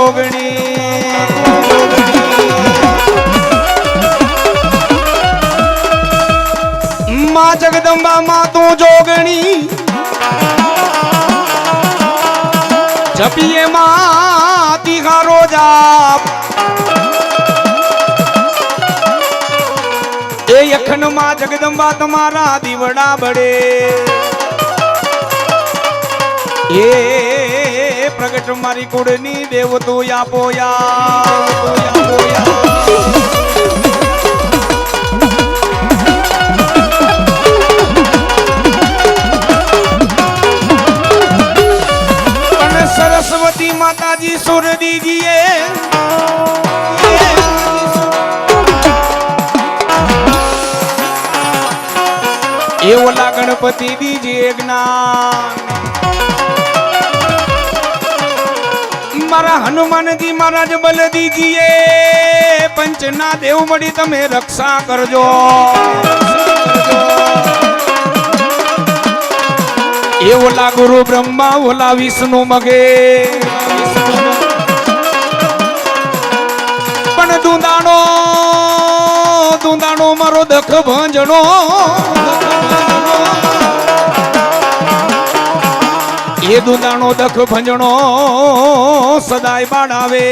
જોગણી. માં જગદંબા માં તું જોગણી. જપીએ માં તિહારો જાપ. એ યખનમાં જગદંબા તમારા દીવડા બડે એ પ્રગટ મારી કુળની દેવ તું આપો સરસ્વતી માતાજી સુર દીજીએ એવો ઓલા ગણપતિ દીજીએ જ્ઞાન. મારા હનુમાનજી મહારાજ બલ દીજીએ. પંચના દેવ મળી તમે રક્ષા કરજો. એ ઓલા ગુરુ બ્રહ્મા, ઓલા વિષ્ણુ મગે. પણ દુંદાણો દુંદાણો મારો દખ ભંજણો એ દુંદાણો દખ ભંજણો સદાય બાળાવે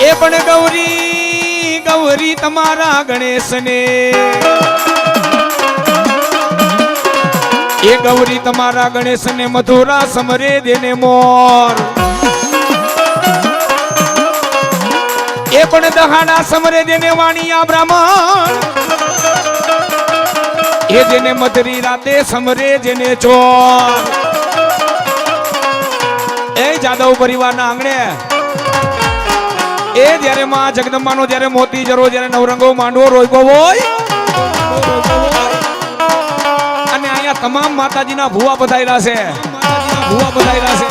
એ પણ ગૌરી ગૌરી તમારા ગણેશને. એ ગૌરી તમારા ગણેશને મધુરા સમરે દેને મોર. એ પણ દહાડા સમરે દેને વાણિયા બ્રાહ્મણ. એ જેને મધરી રાતે સમરે જેને ચોર. જાદવ પરિવારના આંગણે. એ જ્યારે માં જગદંબાનો જ્યારે મોતી જરો, જ્યારે નવરંગો માંડવો રોયકો હોય. અને અહીંયા તમામ માતાજીના ભૂવા બધાયેલા છે. ભૂવા બધાયેલા છે.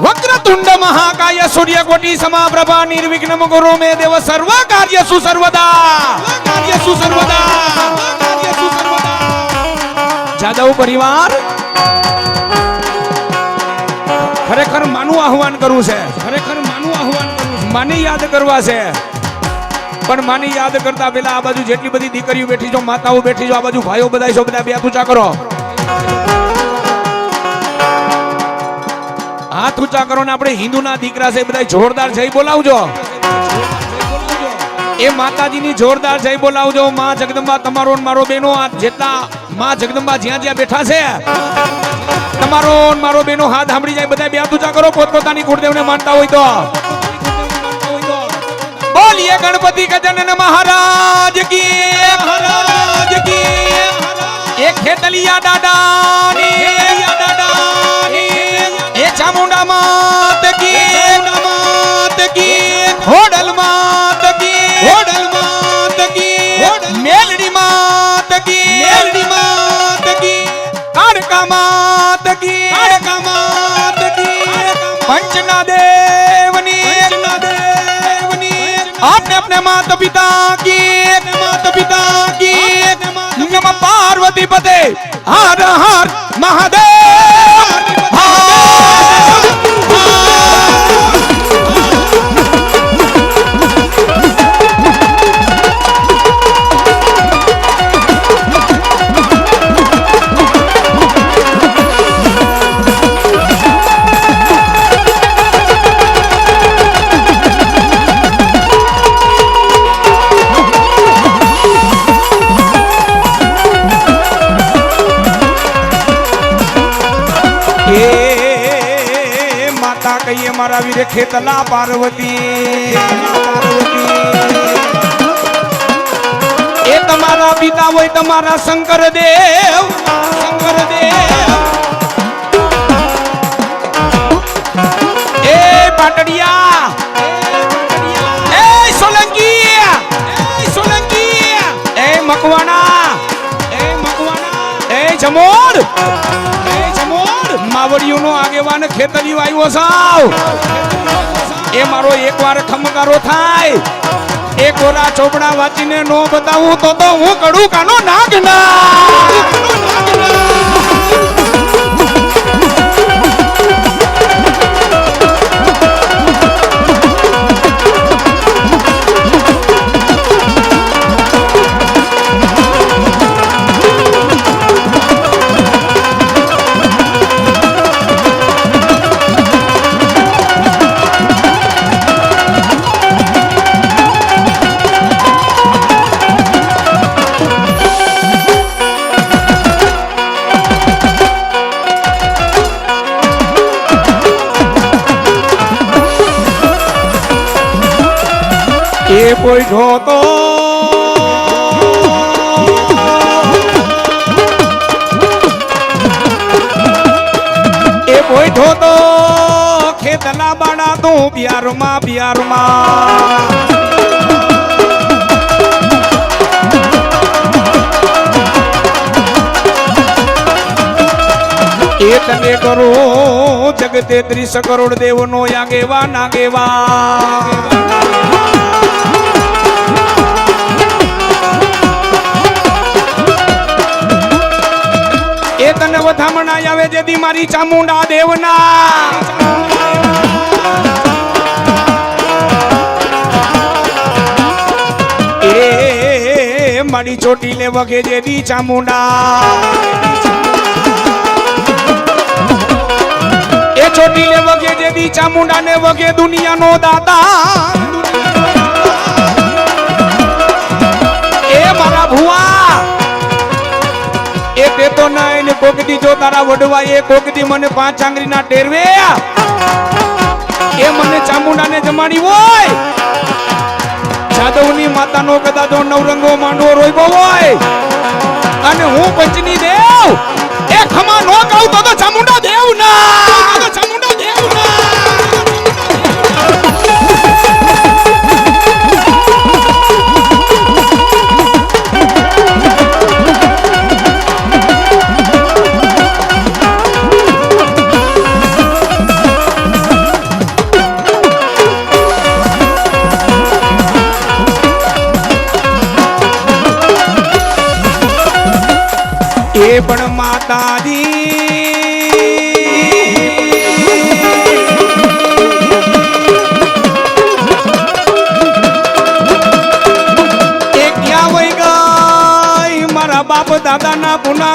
વક્રતુંડ મહાકાય સૂર્યકોટી સમાપ્રભા નિર્વિઘ્નમ ગુરુ મે દેવ સર્વ કાર્યસુ સર્વદા. કાર્યસુ સર્વદા. કાર્યસુ સર્વદા. જાદવ પરિવાર. ખરેખર માનું આહવાન કરવું છે. ખરેખર માનું આહવાન કરવું માને યાદ કરવા છે. પણ માની યાદ કરતા પેલા આ બાજુ જેટલી બધી દીકરીઓ બેઠી છો માતાઓ બેઠી છો આ બાજુ ભાઈઓ બધા છો બધા બે ઊંચા કરો. હાથ ઊંચા કરો ને આપણે હિન્દુના દીકરા છે બધા જોરદાર જય બોલાવજો. એ માતાજીની જોરદાર જય બોલાવજો. માં જગદંબા તમારો મારો બેનો આ જેટલા માં જગદંબા જ્યાં જ્યાં બેઠા છે. તમારો મારો બેનો હાથ સાંભળી જાય બધા બે હાથ કરો પોતપોતાની કુળદેવને માનતા હોય તો. બોલીએ ગણપતિ ગજાનન મહારાજ કી મહારાજ કી એ ખેતલિયા દાદાની દાદાની એ ચામુંડા માત કી માત કી ને માત પિતા કી ને માત પિતા કી નમ પાર્વતી પતે હર હર મહાદેવ કહીએ રે ખેતલા પાર્વતી. એ તમારા પિતા હોય તમારા શંકર દેવ શંકર દેવ એ પાટડિયા. એ સોલંકી. એ સોલંકી. એ મકવાણા. એ મકવાણા એ એ આગેવાન ખેતરિયું આવ્યો સાવ. એ મારો એકવાર ખમકારો થાય. એ કોરા ચોપડા વાંચીને નો બતાવું તો તો હું કડું કાનો નાગ ના પોઈઠો તો એ પોઈઠો તો ખેતના બાડા તો બિયારમાં બિયારમાં એ તને કરો જગતે ત્રીસ કરોડ દેવનો આગેવા નાગેવા એ તને વધામણા આવે જેથી મારી ચામુંડા દેવના. મારી ચોટી લે વગે જેથી ચામુંડા. એ ચોટી લે વગે જેથી ચામુંડા ને વગે દુનિયાનો દાતા. એ મારા ભુવા, એ તે તો ના એને કોકદી જો તારા વડવા, એ કોકદી મને પાંચ આંગળીના ટેરવે. એ મને ચામુંડાને જમાડી હોય. જાદવની માતાનો કદાચ નવરંગો માંડવો રોયબો હોય. અને હું પંચની દેવ. એ ખમા નો કહું તો ચામુંડા દેવ ના.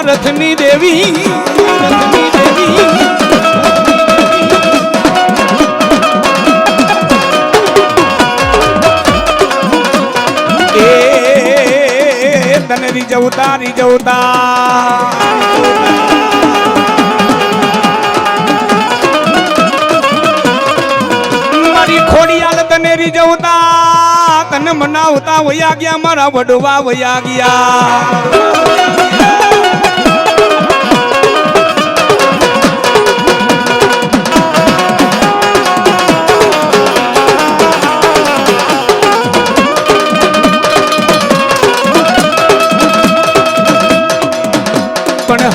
રથની દેવી રથની દેવી. તને રીજવતા રીજવતા તને રીઝવતા, તને મનાવતા વયા ગયા મારા વડવા વયા ગયા.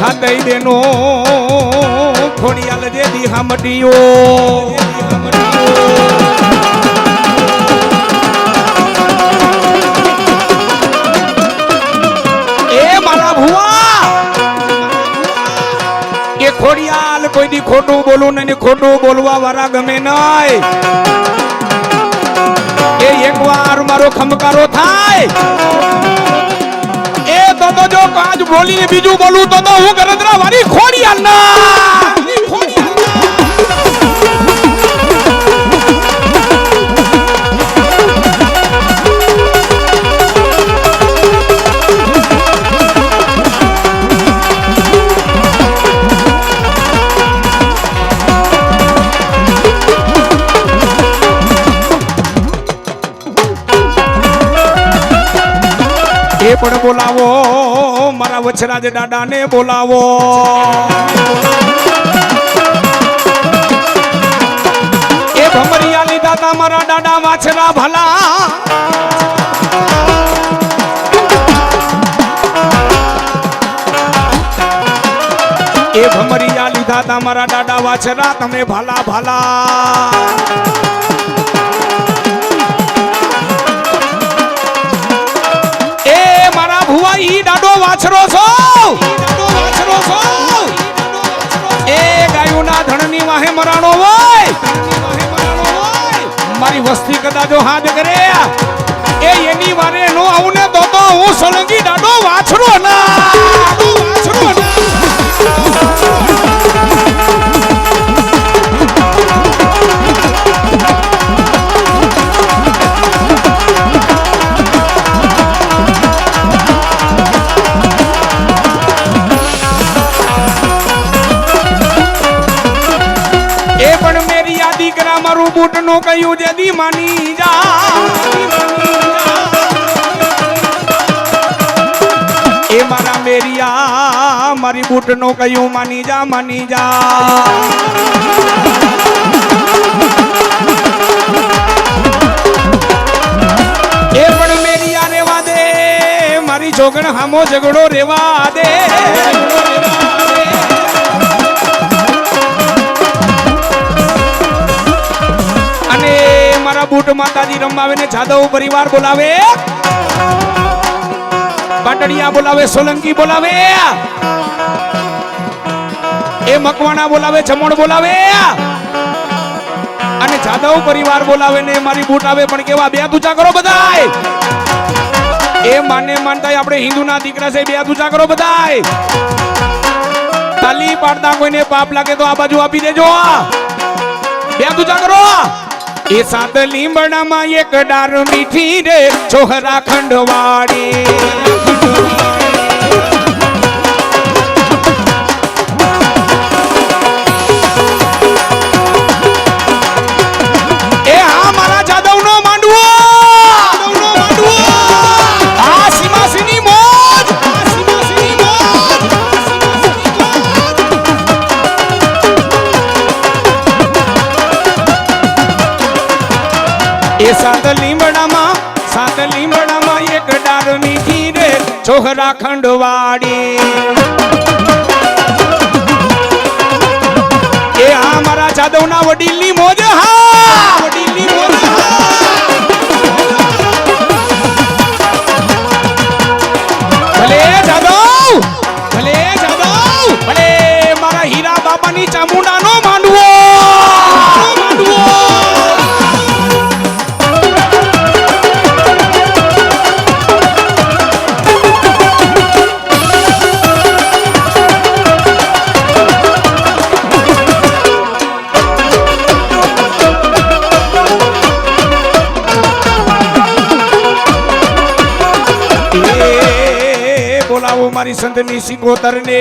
પણ હાથઈ દેનો. ખોડિયાલ જે દી એ મારા ભુવા! એ ખોડિયાલ કોઈ દી ખોટું બોલું નહીં ને ખોટું બોલવા વાળા ગમે નહીં. એ એકવાર મારો ખમકારો થાય. તો તો જો કાજ બોલીને બીજું બોલું તો તો હું ગરદરા વાળી ખોડી ના. એ પણ બોલાવો. મારા વછરાજ દાદાને બોલાવો. એ ભમરિયા લીધા તા મારા દાદા વાછરા ભલા. એ ભમરિયા લીધા તા મારા દાદા વાછરા, તમે ભલા ભાલા. ઈ ડાડો વાછરો છો. વાછરો છો એ ગાયુના ધણની વાહે મરાણો હોય. મારી વસ્તી કદાચો હાથ કરે એ એની વારે નો આવું ને તો તો હું સોલંકી દાડો વાછરો ના. થયું જે દીમાની જા એ મારા મેરિયા, મારી બૂટનો કહ્યું માની જા માની જા. એ પણ મેરિયા રેવા દે, મારી જોગણ હામો ઝઘડો રેવા દે. મારા બુટ માતાજી રમાવે ને જાદવ પરિવાર બોલાવે. પાટડિયા બોલાવે, સોલંકી બોલાવે. એ મકવાણા બોલાવે, જમણ બોલાવે. અને જાદવ પરિવાર બોલાવે ને મારી બૂટ આવે, પણ કેવા, બે તુચા કરો બધાય. એ માને માનતા આપણે હિન્દુના દીકરા છે, બે તુચા કરો બધાય. તાલી પાડતા કોઈને પાપ લાગે તો આ બાજુ આપી દેજો. બે તુચા કરો. એ સાત લીંબડામાં એક ડાર મીઠી રે છોહરા ખંડવાડી છોહરા ખંડવાડી. એ હા મારા જાદવના વડીલની મોજ સંતની સિકોતર ને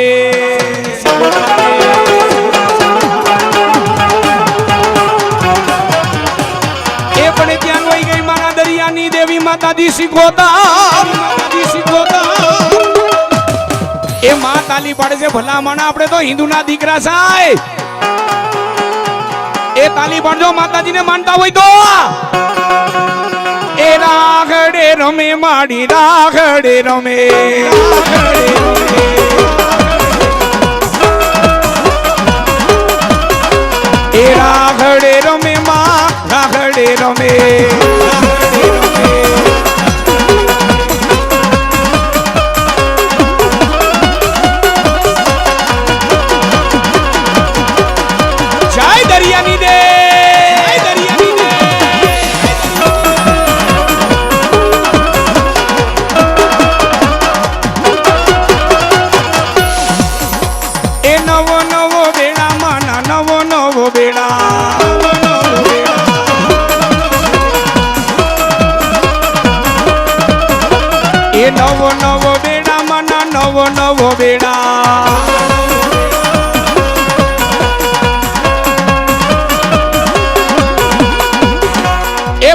એ પણ ત્યાં વહી ગઈ મારા દરિયાની દેવી માતાજી માતાજી એ મા તાલી પાડે છે ભલા માણા આપણે તો હિન્દુના દીકરા સાહેબ. એ તાલી પાડજો માતાજીને માનતા હોય તો. એ રાઘડે રમે માડી રાખડે રમે રાખડે રમે.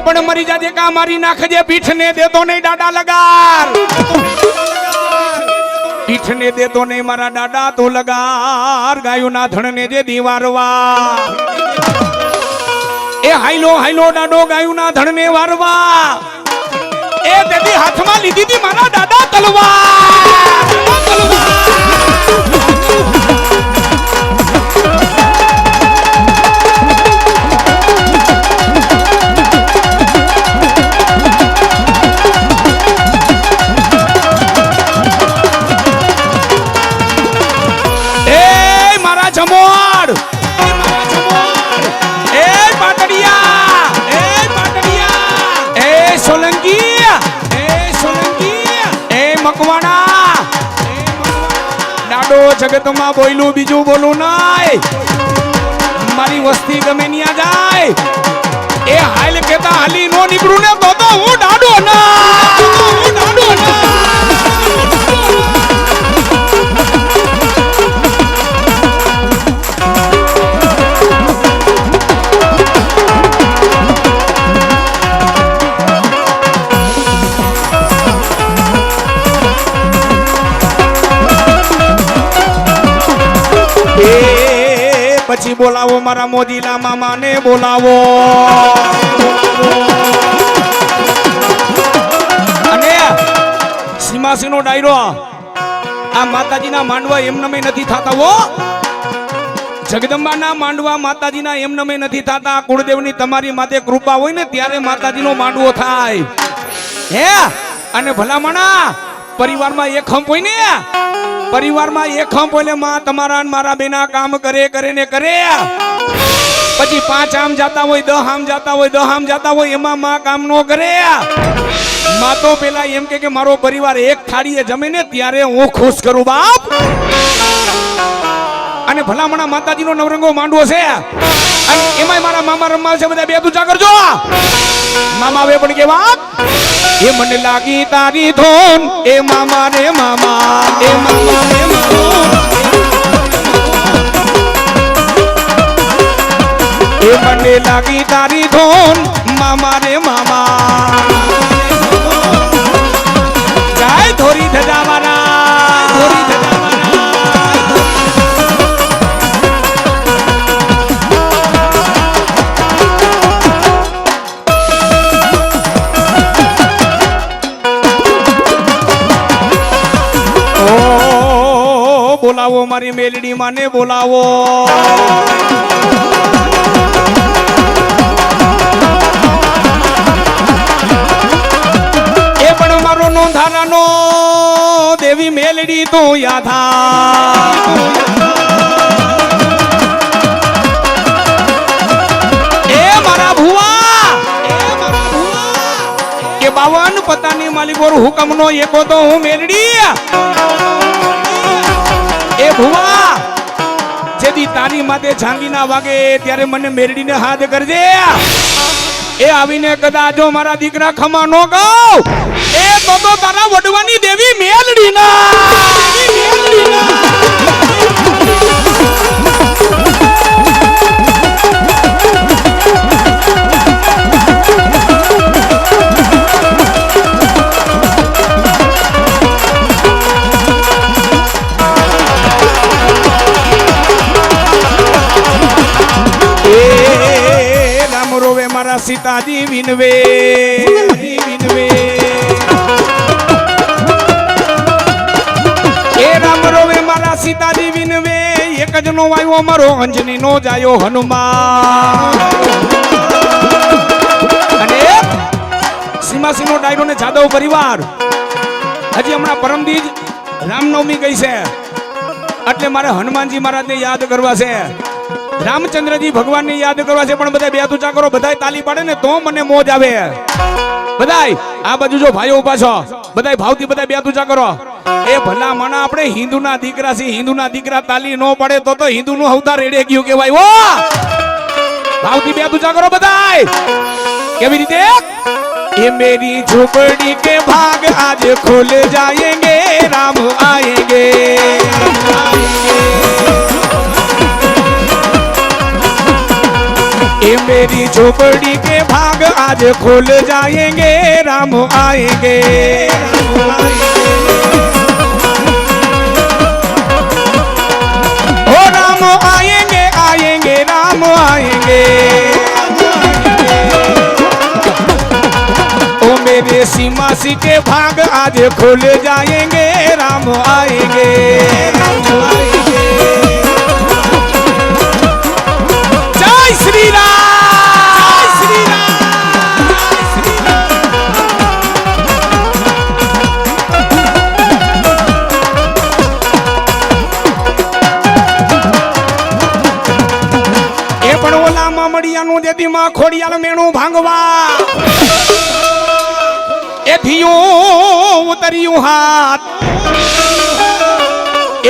પણ મરી જાજે કા મારી નાખજે પીઠને દેતો નહીં દાડા લગાર. પીઠને દેતો નહીં મારા દાડા તો લગાર. ગાયુના ધણને જે દીવારવા એ હાઈલો હાઈલો દાડો ગાયુના ધણને વારવા. એ તેથી હાથમાં લીધી હતી મારા દાદા તલવાર. એ જગતમાં બોયલું બીજું બોલું નાય. મારી વસ્તી ગમે ન્યા જાય. એ હાલ કેતા હાલી નો નીકળું ને બોલાવો મારા મોદીલા મામાને બોલાવો. અને સીમાસીનો ડાયરો આ. માતાજીના માંડવા એમનમે નથી થતા, હો. જગદંબાના માંડવા માતાજીના એમનમે નથી થતા. કુળદેવની તમારી માથે કૃપા હોય ને ત્યારે માતાજીનો માંડવો થાય. હે? અને ભલામણા, પરિવારમાં એક હંપ હોય ને? પરિવારમાં એક હંપ બોલે, માં, તમારા મારા બેના કામ કરે કરે ને કરે. પછી પાંચ આમ જાતા હોય, દહ આમ જાતા હોય, દહ આમ જાતા હોય, એમાં માં કામ નો કરે. માં તો પેલા એમ કે, મારો પરિવાર એક થાળીએ જમે ને ત્યારે હું ખુશ કરું, બાપ. અને ભલામણા માતાજીનો નવરંગો માંડવો છે. અને એમાંય મારા મામા રમવા છે, બધા બે તુચા કરજો મામા આવે પણ કેવા? એ મને લાગી તારી ધોન. એ મામા રે મામા, એ મામા રે મામા. મને લાગી તારી ધોન, મામા રે મામા. બોલાવો, મારી મેલડી માને બોલાવો. એ પણ મારો નોંધારાનો દેવી મેલડી તો યાધા બાવન પતાની માલિક ઓર હુકમનો એકો તો હું મેલડી. ભુવા! જેદી તારી માથે ઝાંગીના વાગે, ત્યારે મને મેરડીને હાથ કરજે. એ આવીને કદાચ જો મારા દીકરા ખમા નો ગાવ એ તો તો તારા વડવાની દેવી મેલડી ના એ મારા સીતાજી વિનવે વિનવે. એ રામ રોવે મારા સીતાજી વિનવે, એક જ નો આવ્યો મારો અંજની નો જાયો હનુમાન. અને સીમાસીનો ડાયરો ને જાદવ પરિવાર. હજી હમણાં પરમદીજ રામનવમી ગઈ છે. એટલે મારે હનુમાનજી મહારાજને યાદ કરવા છે. રામચંદ્રજી ભગવાનને યાદ કરવા છે પણ બધા બે તુચા કરો બધાય તાલી પાડે ને તો મને મોજ આવે બધાય આ બાજુ જો ભાઈઓ ઉભા છો બધાય ભાવથી બધા બે તુચા કરો એ ભલા મણા આપણે હિન્દુના દીકરા છે હિન્દુના દીકરા તાલી નો પડે તો તો હિન્દુનું હવતા રેડે ગયું કેવાય ઓ ભાવથી બે તુચા કરો બધાય કેવી રીતે ये मेरी झोपड़ी के भाग आज खुल जाएंगे राम आएंगे ये मेरी झोपड़ी के भाग आज खुल जाएंगे राम आएंगे राम आएंगे। ओ राम आएंगे आएंगे राम आएंगे ओ मेरे सीमासी के भाग आज खुल जाएंगे राम आएंगे राम आएंगे जय श्री राम જેથી માં ખોડિયાલ મેણું ભાંગવા. એ ભીયું ઉતર્યું હાથ.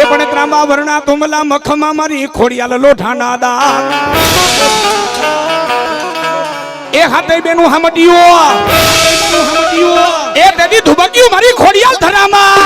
એ પણ ત્રાંબા વરણા તુમલા મખમાં મારી ખોડિયાલ લોઠાના દા એ હાથે બેનું હમટ્યું. એ બેબી ધુબક્યું મારી ખોડિયાલ ધરામાં.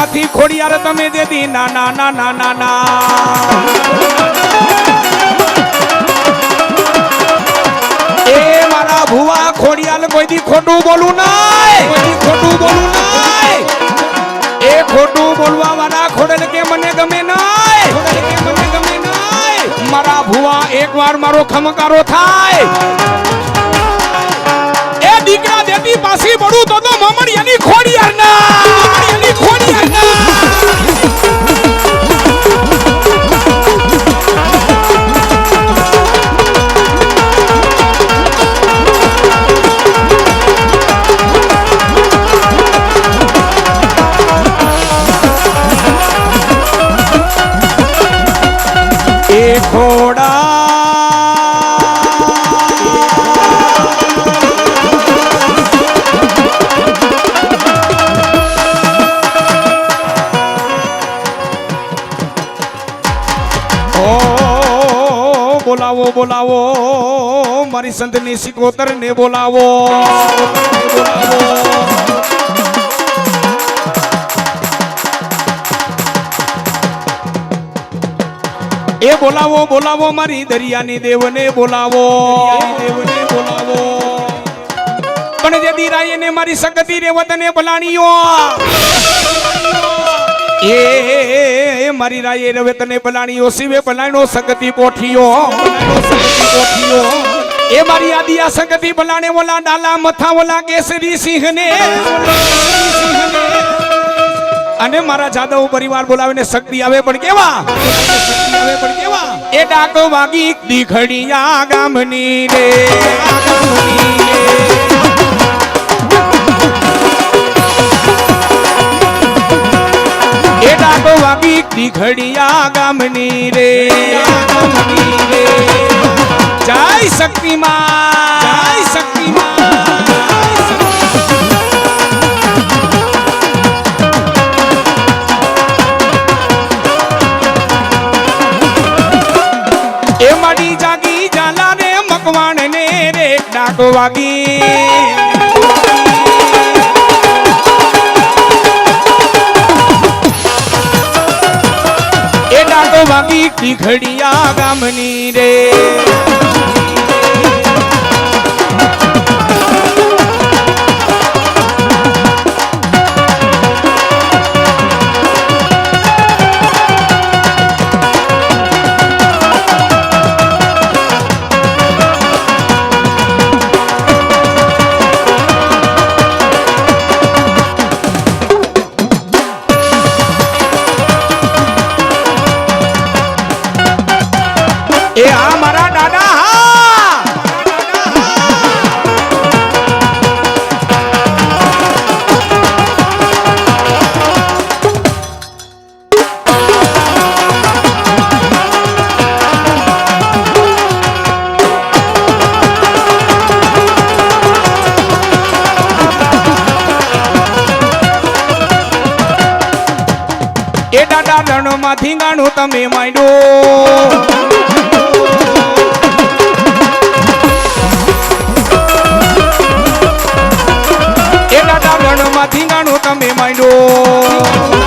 માંથી ખોડિયાર તમે દેદી ના ના ના ના ના ના. એ મારા ભુવા ખોડિયાલ કોઈ દી ખોટું બોલું નાય? ખોટું બોલું નાય? એ ખોટું બોલવા વાળા ખોડલ કે મને ગમે નાય? કે મારા ભુવા એકવાર મારો ખમકારો થાય. એ દીકરા દેતી પાછી પડું તો તો મમડિયાની એની ના બોલાવો બોલાવો. મારી સંતની સિકોતર ને બોલાવો. એ બોલાવો બોલાવો, મારી દરિયાની દેવને બોલાવો. દેવને બોલાવો પણ જે દીરાય ને મારી સગતી રે વતને ભલાણીઓ એ મારી રાયે રવે તને બલાણીઓ શિવે બલાણો સંગતિ પોઠિયો સંગતિ શક્તિ એ મારી આદિયા સંગતિ ભલાણે ઓલા ડાલા મથા ઓલા કેસરી સિંહને. અને મારા જાદવ પરિવાર બોલાવીને શક્તિ આવે પણ કેવા? પણ કેવા એ ડાકો વાગી દીખડિયા ગામની રે ગામની રે. ડાકો વાગી દીખડિયા ગામની રે. જય શક્તિમાં જય શક્તિમાં એ મારી જાગી જાલા રે મકવાણ ને રે ડાકો વાગી ડાકો વાગી ટીખડિયા ગામની રે. ગાડા ધણો માંથી ગાણું તમે માંડો. એ ગાડા ધણો માંથી ગાણું તમે માંડો.